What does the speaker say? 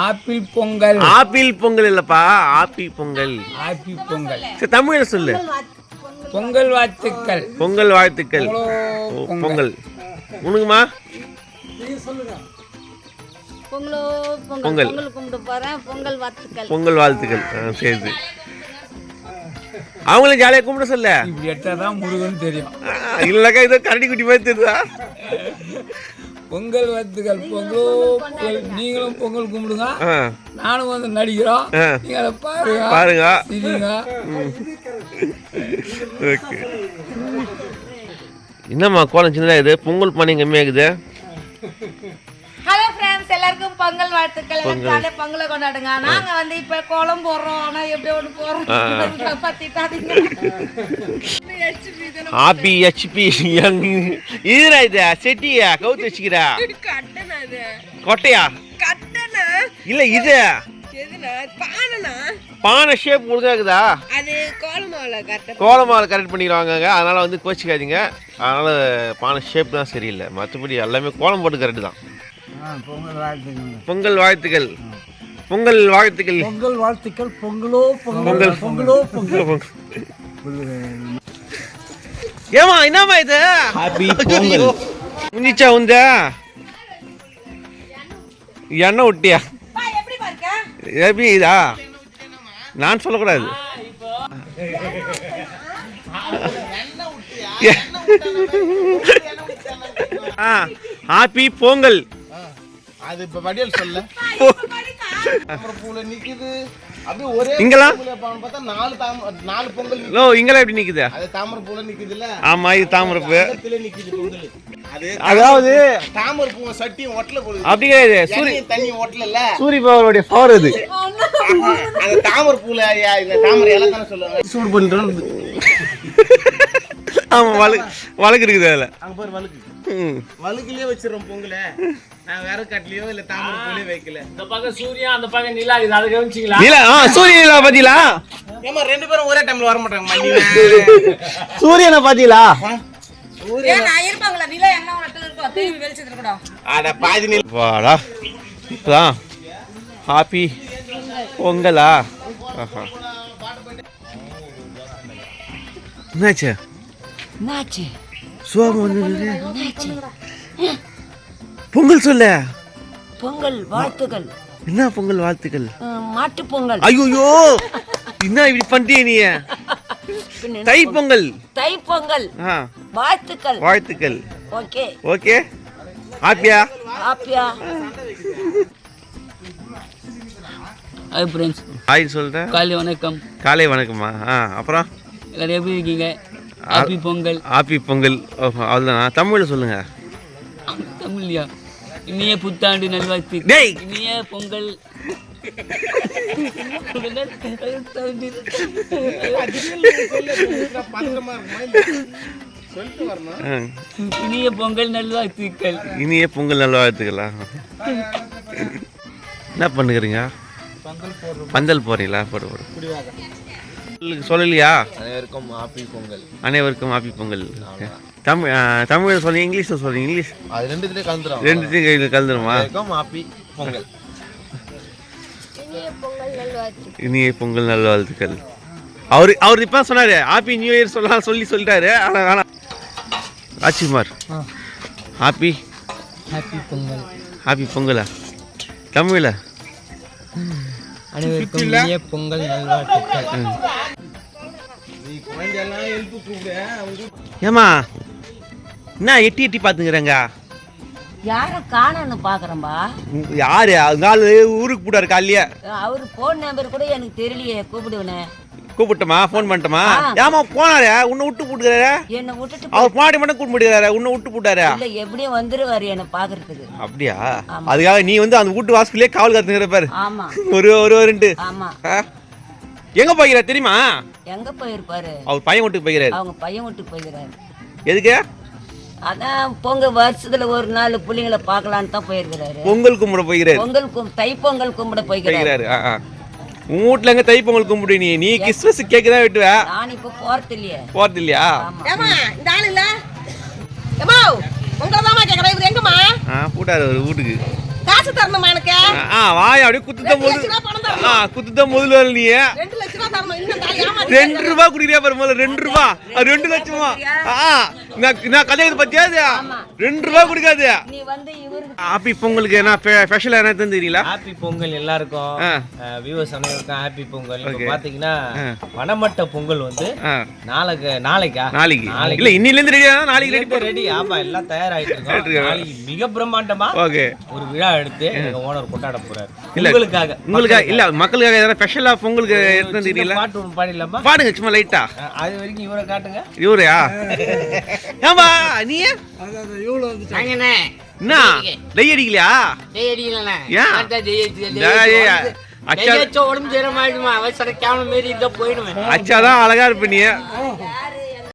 Apple Pongal. Apple Pongal இல்லப்பா ஆப்பி Pongal. Apple Pongal. சரி தமிழ்ல சொல்லு? பொங்கல் வாழ்த்துக்கள். பொங்கல் வாழ்த்துக்கள். பொங்கல். உனக்குமா பொங்கலோ பொங்கல். பொங்கல். பொங்கல் கும்பிட்டு போறேன். பொங்கல் வாழ்த்துக்கள். பொங்கல் வாழ்த்துக்கள். ஆ, சரி அவங்களும் ஜாலியாக கும்பிட சொல்ல. இப்படி எடுத்தா தான் முருகன் தெரியும். இல்லைக்கா இதோ கரடி குட்டி மாதிரி தெரியுதா? பொங்கல் வாழ்த்துக்கள் பொங்கலோ பொங்கல் நீங்களும் பொங்கல் கும்பிடுங்க. நானும் வந்து நடிக்கிறோம். ஆ. நீங்க அதை பாருங்க. பாருங்க. ஓகே. என்னம்மா கோலம் சின்னதா இது? பொங்கல் பானை கம்மியாகுது ஹலோ ஃப்ரெண்ட்ஸ் எல்லாருக்கும் பொங்கல் வாழ்த்துக்கள். எல்லாம் ஜாலியாக பொங்கலை கொண்டாடுங்க. நாங்க வந்து இப்ப கோலம் போடுறோம் ஆனா எப்படி ஒன்று போடுறோம் பத்திட்டாதீங்க ஆபி ஹெச்பி இதுடா இது செட்டியா கவுத்து வச்சுக்கிறா? கொட்டையா? இல்ல இது. பானை ஷேப் கோலமாவில் கட்ட கோலமாவில் கரெக்ட் பண்ணிடுவாங்க அதனால வந்து கோச்சிக்காதீங்க. அதனால பானை ஷேப் தான் சரியில்லை. மற்றபடி எல்லாமே கோலம் போட்டு கரெக்டு தான். பொங்கல் வாழ்த்துக்கள். பொங்கல் வாழ்த்துக்கள். பொங்கல் வாழ்த்துக்கள். பொங்கல் வாழ்த்துக்கள் பொங்கலோ பொங்கல். பொங்கலோ. பொங்கல் ஏமா என்னம்மா இது? ஹாப்பி பொங்கல். முஞ்சிச்சா உந்த? எண்ணெய் விட்டியா எப்படி பாருக்க எப்படி இதா? நான் சொல்லக்கூடாது. ஆ ஹாப்பி பொங்கல். அது இப்ப வடியல் சொல்ல. தாமரை பூல நிக்குது. அப்படியே ஒரே பான்னு பார்த்தா நாலு தாம நாலு பொங்கல் நிக்குது. லோ இங்கெல்லாம் எப்படி நிக்குது? அது தாமரை பூல ஆமா இது தாமரப்பு இடத்துல நிக்குது பொங்கல். அது அதாவது தாமரை பூவை சட்டியும் ஒட்டல போடுது அப்படி கிடையாது. சூரிய எண்ணெயும் தண்ணியும் ஒட்டல சூரிய பவருடைய பவர் அது. அந்த தாமரை பூல இந்த தாமரை இலை தானே சொல்லுவாங்க. சூடு பண்ணிட்டு ஆமா வழக்கு வழக்கு இருக்குது அதுல. அங்க பாரு வழுக்கு. ம். வழுக்குலயே வச்சிடறோம் பொங்கல. நான் வேற கட்டிலையோ இல்ல தாமரை பூலயே வைக்கல. இந்த பக்கம் சூர்யா அந்த பக்கம் நிலா இது அதை கவனிச்சிங்களா? நிலா ஆ சூரியனை பாத்தீங்களா? ஏமா ரெண்டு பேரும் ஒரே டைம்ல வர மாட்டாங்க மணி சூரியனை பாத்தீங்களா? ஏன் நான் இருப்பாங்களா நிலா எங்க மட்டும் இருக்கும் திரும்பி வெளிச்சத்துல கூட அட பாதி நில. வாடா இப்பதான் ஹாப்பி பொங்கலா? ஆஹா. என்னாச்சு? என்னாச்சு? சோகம் வந்து பொங்கல் சொல்ல. பொங்கல் வாழ்த்துக்கள். என்ன பொங்கல் வாழ்த்துக்கள்? மாட்டு பொங்கல். ஐயோ என்ன இப்படி பண்ணிட்டே நீ? தை பொங்கல்? தை பொங்கல். ஆ. வாழ்த்துக்கள். வாழ்த்துக்கள். ஓகே. ஓகே. ஹாப்பியா ஹாப்பியா ஹாய் ஃப்ரெண்ட்ஸ். ஹாய் சொல்கிறேன் காலை வணக்கம். காலை வணக்கம்மா. ஆ அப்புறம்? எல்லாரும் எப்படி இருக்கீங்க? ஹாப்பி பொங்கல். ஹாப்பி பொங்கல். அவ்வளோதானா தமிழில் சொல்லுங்க. தமிழ்லையா? இனிய புத்தாண்டு நல்வாழ்த்து. டேய்! இனிய பொங்கல். ஆ. இனிய பொங்கல் நல்வாழ்த்துக்கள். இனிய பொங்கல் நல்வாழ்த்துக்களா என்ன பண்ணுகிறீங்க? பந்தல் போறீங்களா போடு சொல்லலையா? அனைவருக்கும் ஹாப்பி பொங்கல். அனைவருக்கும் ஹாப்பி பொங்கல். தமிழ் தமிழ் சொல்லி இங்கிலீஷில் சொல்லுங்க இங்கிலீஷ்? அது ரெண்டுத்துலயே கலந்துரும். ரெண்டுத்தையும் கையில் கலந்துருமா? ஹாப்பி பொங்கல். இனிய பொங்கல் நல்வாழ்த்துக்கள். அவர் அவர் இப்போ சொன்னாரு ஹாப்பி நியூ இயர் சொல்லலாம் சொல்லி சொல்லிட்டாரு ஆனால் வேணாம் Rajkumar happy happy Pongal. Happy பொங்கலா? தமிழ? அனைவருக்கும் இனிய பொங்கல் நல்வாழ்த்துக்கள். ஏமா என்ன எட்டி எட்டி பார்த்துக்கிறேங்க யார காணன்னு பாக்குறேன்பா. யாரு? நாலு ஊருக்கு போட்டாரு காலையே அவர் போன் நம்பர் கூட எனக்கு தெரியலையே கூப்பிடுவனே கூப்பிட்டமா ஃபோன் பண்ணிட்டோமா. ஏமா போனாரு? உன்னை விட்டு போட்டுக்கிறாரு என்னை விட்டுட்டு அவர் பாடி மட்டும் கூட்டு போட்டுக்கிறாரு உன்னை விட்டு போட்டாரு இல்ல எப்படியும் வந்துருவாரு என்னை பாக்குறதுக்கு அப்படியா? அதுக்காக நீ வந்து அந்த வீட்டு வாசல்லே காவல் காத்துங்கிற பாரு. ஆமா. ஒரு ஒரு ஒருண்டு ஆமா. எங்க போய்கிறார் தெரியுமா? எங்க போயிருப்பாரு? அவர் பையன் வீட்டுக்கு போய்கிறாரு அவங்க பையன் விட்டு போயிருக்காரு எதுக்கு? அதான் பொங்க வருஷத்துல ஒரு நாள் பிள்ளைங்கள பார்க்கலான்னு தான் போயிருக்கிறாரு. பொங்கல் கும்பிட போய்கிறாரு பொங்கல் தை பொங்கல் கும்பிட ஆ. உன் வீட்ல எங்க தை பொங்கல் கும்பிடு நீ நீ கிறிஸ்மஸ் கேக்கு தான் வெட்டுவ? நான் இப்ப போறது இல்லையே. போறது இல்லையா ஏமா இந்த ஆள் இல்ல? ஏமா உங்களை தான் கேக்குறேன். இவர் எங்கம்மா? ஆ போட்டாரு ஒரு வீட்டுக்கு. காசு தரணுமா எனக்கு? ஆ வாய் அப்படியே பணம் தரணும். ஆ குத்துத்த முதல்ல நீ. ரெண்டு லட்ச ரூபா தரணும். இன்னும் நான் ஏமாத்தி ரெண்டு ரூபா குடிக்கிறியா பாரு முதல்ல ரெண்டு ரூபா. அது ரெண்டு லட்சமா. ஆ நான் நான் கல்யாணத்தை பத்தியா அது? ரெண்டு ரூபா குடிக்காது. நீ வந்து ஹாப்பி பொங்கலுக்கு என்ன ஸ்பெஷல் என்ன தெரியல ஹாப்பி பொங்கல் எல்லாருக்கும். வியூவர்ஸ் அனைவருக்கும் ஹாப்பி பொங்கல். இப்போ. பாத்தீங்கன்னா. வனமட்ட பொங்கல் வந்து நாளைக்கு நாளைக்கா? நாளைக்கு. நாளைக்கு. இல்ல இன்னில இருந்து ரெடியா நாளைக்கு ரெடி ரெடி ஆமா எல்லாம் தயாராயிட்டு இருக்கோம். நாளைக்கு மிக பிரம்மாண்டமா ஓகே ஒரு விழா எடுத்து எங்க ஓனர் கொண்டாட போறாரு. உங்களுக்காக உங்களுக்காக இல்ல மக்களுக்காக எதனா ஸ்பெஷலா பொங்கலுக்கு எடுத்து தெரியல பாட்டு ஒன்று பாடிடலாமா? பாடுங்க சும்மா லைட்டா அது வரைக்கும் இவரை காட்டுங்க. இவரையா? ஏம்பா நீ? என்ன? டெய் அடிக்கலையா? ஏன்? டேய், அச்சா உடம்பு செய்யற மாதிரி அவசர கேவலம் மாரி இதை போயிடுவேன். அச்சாதான் அழகா இருப்ப நீ.